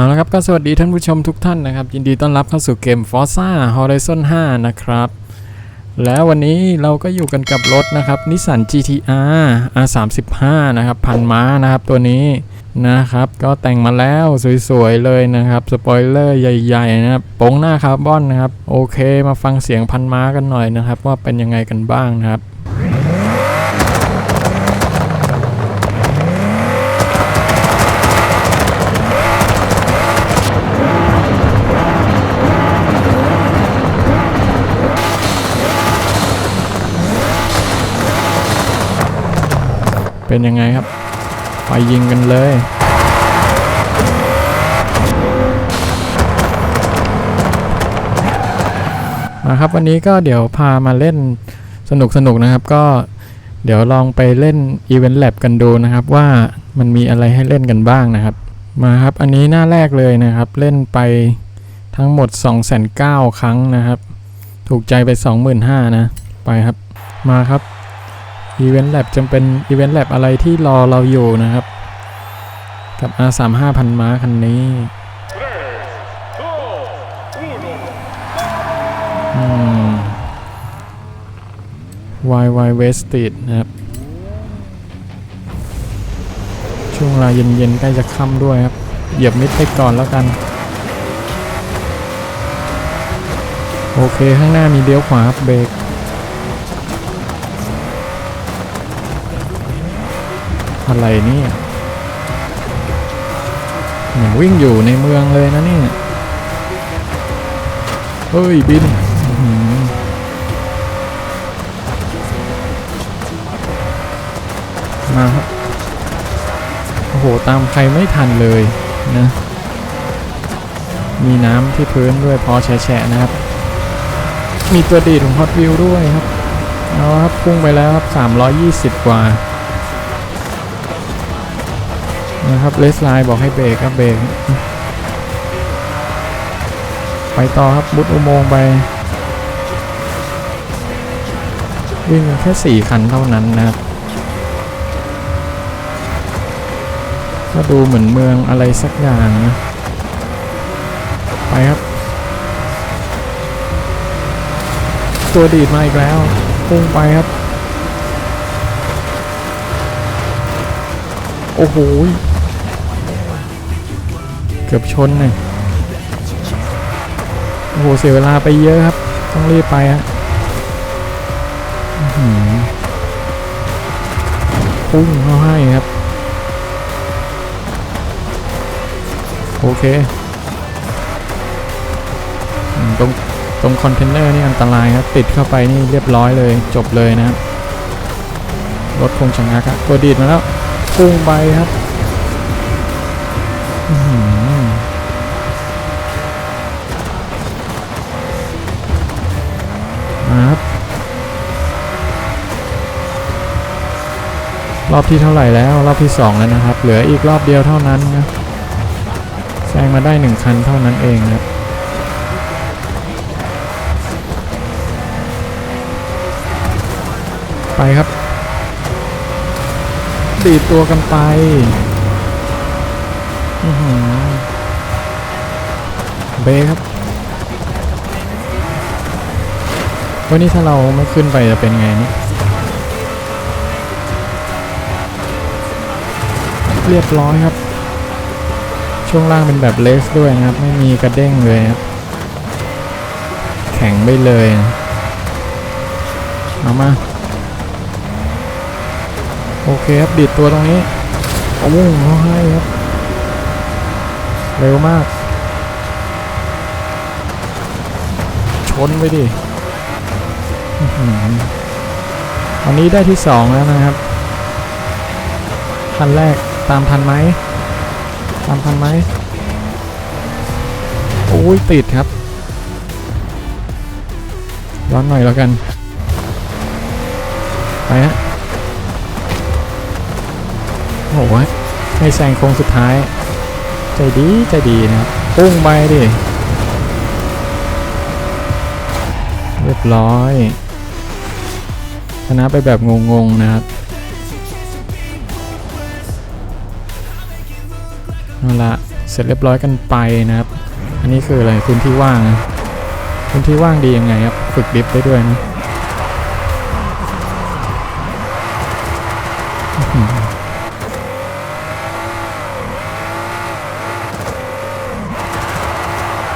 เอาละครับก็สวัสดีท่านผู้ชมทุกท่านนะครับ ยินดีต้อนรับเข้าสู่เกม Forza Horizon 5 นะครับ แล้ววันนี้เราก็อยู่กันกับรถนะครับนิสสัน GTR R35 นะครับพันม้านะครับตัวนี้นะครับ ก็แต่งมาแล้วสวยๆเลยนะครับสปอยเลอร์ใหญ่ๆนะครับโปงหน้าคาร์บอนนะครับ โอเคมาฟังเสียงพันม้ากันหน่อยนะครับ ว่าเป็นยังไงกันบ้างนะครับ เป็นยังไงครับ ไปยิงกันเลยมาครับวันนี้ก็เดี๋ยวพามาเล่นสนุกสนุกๆนะครับ ก็เดี๋ยวลองไปเล่น Event Lab กันดูนะครับ ว่ามันมีอะไรให้เล่นกันบ้างนะครับ มาครับอันนี้หน้าแรกเลยนะครับ เล่นไปทั้งหมด2 9 0 0 0ครั้งนะครับ ถูกใจไป 25,000นะ ไปครับมาครับ Event Lab จะเป็น Event Lab อะไรที่รอเราอยู่นะครับ กับ R35 พันม้าคันนี้อืม YY West Street นะครับ ช่วงเวลาเย็นๆ ใกล้จะค่ำด้วยครับ เหยียบมิดไปก่อนแล้วกัน โอเค ข้างหน้ามีเลี้ยวขวาครับเบรก อะไรนี่เหมือนวิ่งอยู่ในเมืองเลยนะเนี่ยเฮ้ย บินมาครับโอ้โห ตามใครไม่ทันเลยนะ มีน้ำที่พื้นด้วยพอแฉะนะครับ มีตัวดีดของฮอตวิวด้วยครับ เอาครับ พุ่งไปแล้วครับ 320 กว่า นะครับเลสไลน์บอกให้เบรกครับเบรกไปต่อครับมุดอุโมงค์ไปวิ่งแค่ 4 คันเท่านั้นนะครับก็ดูเหมือนเมืองอะไรสักอย่างนะไปครับ ตัวดีดมาอีกแล้วพุ่งไปครับ โอ้โห เกือบชนเลยโอ้โหเสียเวลาไปเยอะครับ ต้องรีบไปฮะพุ่งเข้าให้ครับ โอเคอตรงตรงคอนเทนเนอร์นี่อันตรายครับ ติดเข้าไปนี่เรียบร้อยเลยจบเลยนะครับรถคงชะงักครับตัวดีดมาแล้วพุ่งไปครับ รอบที่เท่าไหร่แล้ว รอบที่สองแล้วนะครับ เหลืออีกรอบเดียวเท่านั้นนะแซงมาได้หนึ่งคันเท่านั้นเองครับไปครับ ดีตัวกันไปอื้อหือเบรครับ วันนี้ถ้าเราไม่ขึ้นไปจะเป็นไงนี่ เรียบร้อยครับ ช่วงล่างเป็นแบบเลสด้วยนะครับ ไม่มีกระเด้งเลยครับ แข็งไปเลย เอามา โอเคครับดีดตัวตรงนี้โอ้โหเขาให้ครับ เร็วมาก ชนไปดิอื้อหือตอนนี้ได้ที่สองแล้วนะครับคันแรก ตามทันไหมตามทันไหมโอ้ยติดครับ ร้อนหน่อยแล้วกัน ไปฮะโอ้โหให้แซงโค้งสุดท้าย ใจดีใจดีนะครับพุ่งไปดิเรียบร้อยชนะไปแบบงงๆนะครับ เอาละเสร็จเรียบร้อยกันไปนะครับ อันนี้คืออะไรพื้นที่ว่าง พื้นที่ว่างดียังไงครับ ฝึกดิฟได้ด้วยนะ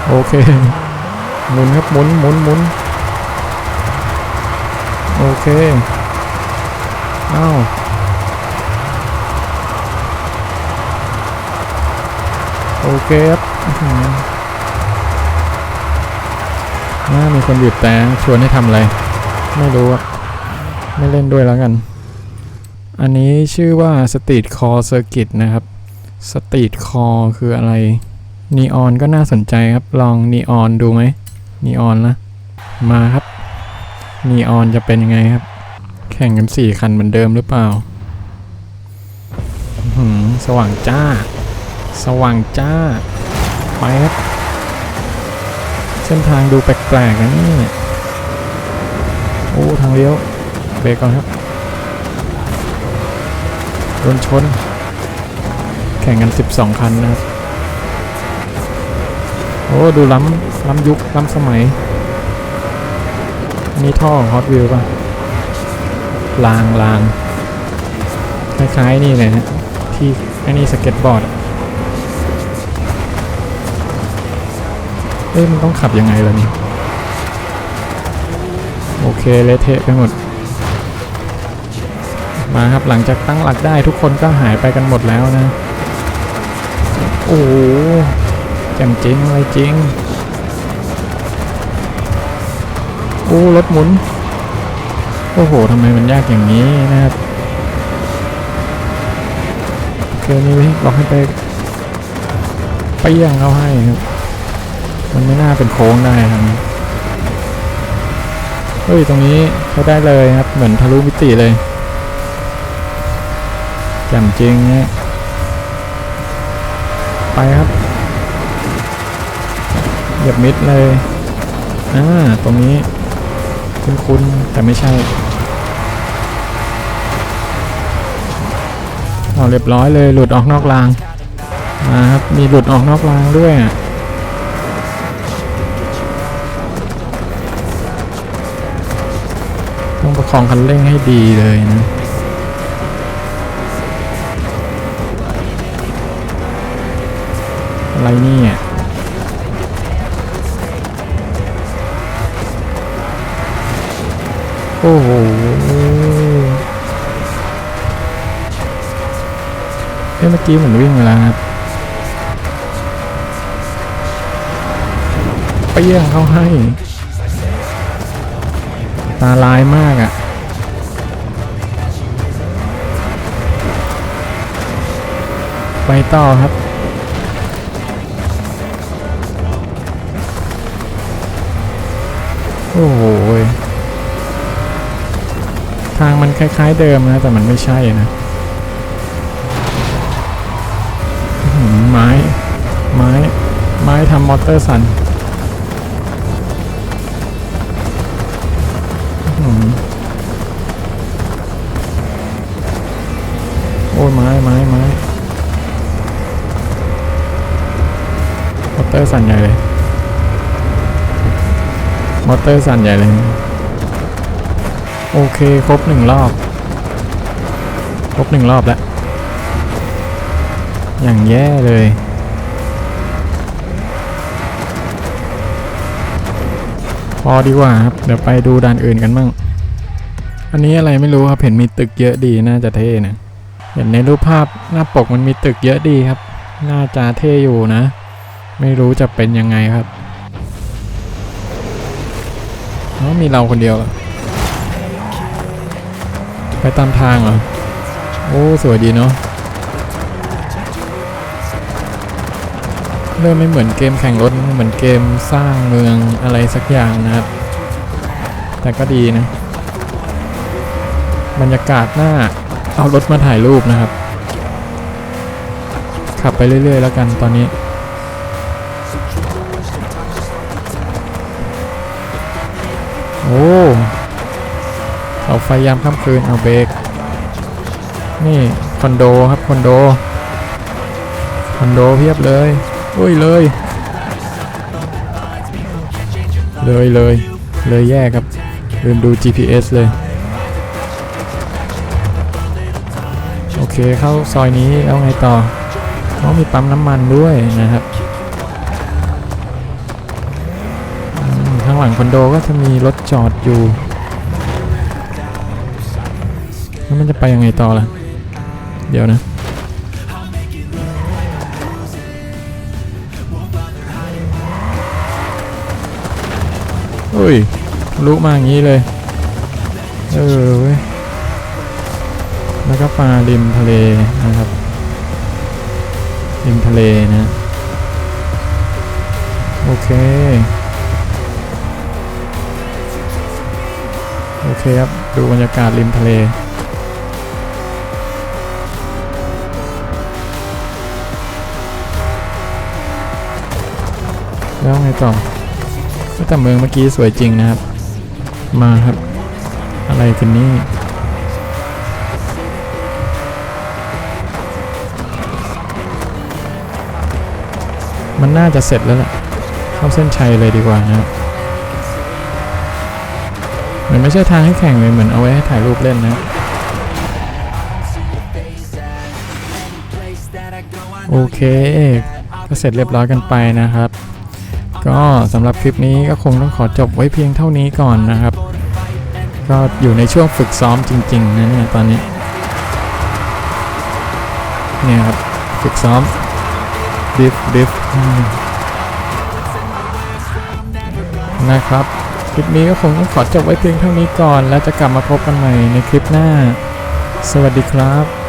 โอเคหมุนครับหมุนหมุนหมุนโอเคอ้าวโอ เคครับอื้อหือน่ามีคนบีบแต่ชวนให้ทำอะไร ไม่รู้อะไม่เล่นด้วยแล้วกัน อันนี้ชื่อว่า Street Core Circuit นะครับ Street Core คืออะไรนีออนก็น่าสนใจครับ ลองนีออนดูไหมนีออนนะมาครับนีออนจะเป็นยังไงครับ แข่งกันสี่คันเหมือนเดิมหรือเปล่าหือสว่างจ้า สว่างจ้าไปครับเส้นทางดูแปลกๆนะนี่โอ้ทางเลี้ยวเบรกก่อนครับโดนชน แข่งกัน 12 คันนะครับ โอ้ดูล้ำล้ำยุคล้ำสมัยนี่ท่อฮอตวิวป่ะรางรางคล้ายๆนี่เลยฮะที่ไอ้นี่สเก็ตบอร์ดอะ เอ้ยมันต้องขับยังไงล่ะนี่ โอเคเละเทะไปหมด มาครับหลังจากตั้งหลักได้ทุกคนก็หายไปกันหมดแล้วนะ โอ้โหแจ่มจริงอะไรจริง โอ้รถหมุน โอ้โหทำไมมันยากอย่างนี้นะครับโอเคนี่ล็อกให้ไปไปย่างเขาให้ครับ มันไม่น่าเป็นโค้งได้ครับเฮ้ยตรงนี้ใช้ได้เลยครับ เหมือนทะลุมิติเลยแจ่มจริงเนี่ยไปครับเหยียบมิดเลยอ่าตรงนี้คุ้นๆแต่ไม่ใช่เอาเรียบร้อยเลยหลุดออกนอกรางมาครับมีหลุดออกนอกรางด้วยอะ ประคองคันเร่งให้ดีเลยนะอะไรนี่ยโอ้โหเอ้ยเมื่อกี้เหมือนวิ่งมาแล้วครับไปเยี่ยงเขาให้าลายมากอะ่ะไปต่อครับ โอ้โหทางมันคล้ายๆเดิมนะ แต่มันไม่ใช่นะไม้ ไม้ ไม้ทำมอเตอร์สัน ตอร์สั่นใหญ่เลย มอเตอร์สั่นใหญ่เลย โอเค ครบหนึ่งรอบ ครบหนึ่งรอบแล้ว อย่างแย่เลย พอดีกว่าครับ เดี๋ยวไปดูด่านอื่นกันบ้าง อันนี้อะไรไม่รู้ครับ เห็นมีตึกเยอะดี น่าจะเท่นะเห็นในรูปภาพหน้าปกมันมีตึกเยอะดีครับ น่าจะเท่อยู่นะ ไม่รู้จะเป็นยังไงครับอ๋อมีเราคนเดียวไปตามทางเหรอ โอ้ สวยดีเนาะเริ่มไม่เหมือนเกมแข่งรถเหมือนเกมสร้างเมืองอะไรสักอย่างนะครับ แต่ก็ดีนะ บรรยากาศหน้าเอารถมาถ่ายรูปนะครับ ขับไปเรื่อยๆแล้วกันตอนนี้ เสาไฟยามค่ำคืนเอาเบรกนี่คอนโดครับคอนโดคอนโดเพียบเลยอุ้ยเลย เลยเลยเลยแย่ครับลืมดู GPS เลย โอเคเข้าซอยนี้แล้วไงต่ออ๋อมีปั๊มน้ำมันด้วยนะครับ ข้างหลังคอนโดก็จะมีรถจอดอยู่ แล้วมันจะไปยังไงต่อล่ะ เดี๋ยวนะ อุ้ยลุมาอย่างนี้เลย เออเว้ย แล้วก็ปลาริมทะเลนะครับ ริมทะเลนะ โอเค โอเคครับ ดูบรรยากาศริมทะเลแล้วไงต่อแต่เมืองเมื่อกี้สวยจริงนะครับ มาครับ อะไรกันนี่มันน่าจะเสร็จแล้วแหละเข้าเส้นชัยเลยดีกว่านะครับ มันไม่ใช่ทางให้แข่งเลยเหมือนเอาไว้ให้ถ่ายรูปเล่นนะ โอเค ก็เสร็จเรียบร้อยกันไปนะครับ ก็สำหรับคลิปนี้ก็คงต้องขอจบไว้เพียงเท่านี้ก่อนนะครับ ก็อยู่ในช่วงฝึกซ้อมจริงๆนะเนี่ยตอนนี้ เนี่ยครับฝึกซ้อมดิฟดิฟนะครับ คลิปนี้ก็คงต้องขอจบไว้เพียงเท่านี้ก่อน แล้วจะกลับมาพบกันใหม่ในคลิปหน้า สวัสดีครับ